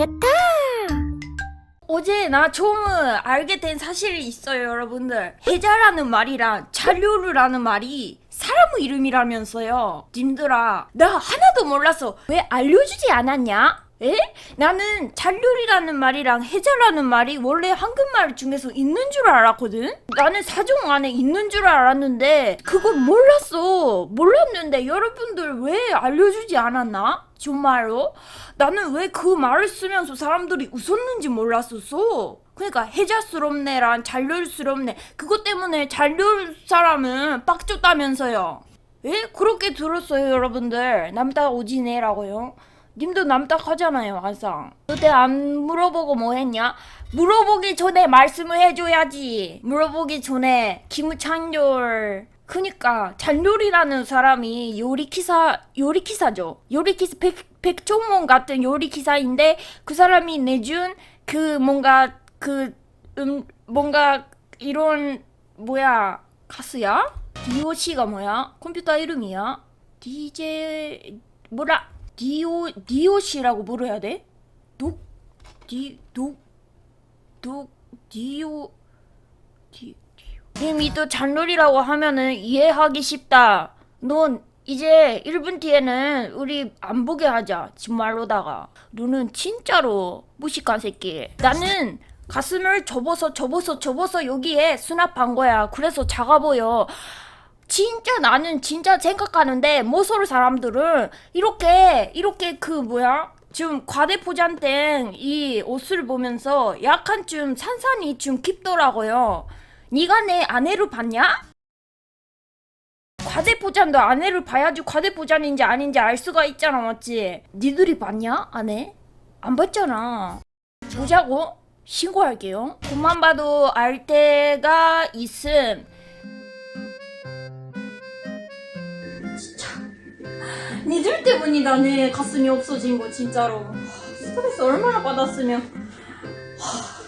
야타! 어제 나 처음 알게 된 사실이 있어요, 여러분들. 해자라는 말이랑 잔류르라는 말이 사람 이름이라면서요. 님들아, 나 하나도 몰랐어. 왜 알려주지 않았냐? 에? 나는 잔류리라는 말이랑 해자라는 말이 원래 한국말 중에서 있는 줄 알았거든? 나는 사종 안에 있는 줄 알았는데 그걸 몰랐어. 몰랐는데 여러분들 왜 알려주지 않았나? 정말로? 나는 왜 그 말을 쓰면서 사람들이 웃었는지 몰랐었어. 그러니까 해자스럽네랑 잔류스럽네. 그것 때문에 잔류 사람은 빡쳤다면서요. 에? 그렇게 들었어요, 여러분들. 남딱 오지네라고요. 님도 남딱 하잖아요, 항상. 그때 안 물어보고 뭐 했냐? 물어보기 전에 말씀을 해줘야지. 물어보기 전에 김창렬. 그니까 잔요리라는 사람이 요리 기사 요리 기사죠. 요리 기사 백 백종원 같은 요리 기사인데 그 사람이 내준 그 뭔가 그 음 뭔가 이런 뭐야 가수야? DOC가 뭐야? 컴퓨터 이름이야? DJ 뭐라 DO DOC라고 부르야 돼? 독디독독 DO D 님이 또 잔놀이라고 하면은 이해하기 쉽다. 넌 이제 1분 뒤에는 우리 안 보게 하자. 정말로다가. 너는 진짜로 무식한 새끼. 나는 가슴을 접어서 접어서 접어서 여기에 수납한 거야. 그래서 작아 보여. 진짜 나는 진짜 생각하는데 모쏠 사람들은 이렇게 이렇게 그 뭐야 좀 과대포장된 이 옷을 보면서 약간 좀 산산이 좀 깊더라고요. 네가 내 아내를 봤냐? 과대포장도 아내를 봐야지 과대포장인지 아닌지 알 수가 있잖아 맞지? 니들이 봤냐 아내? 안 봤잖아. 보자고 신고할게요. 그만 봐도 알 때가 있음. 니들 때문이다 내 가슴이 없어진 거 진짜로. 하, 스트레스 얼마나 받았으면. 하,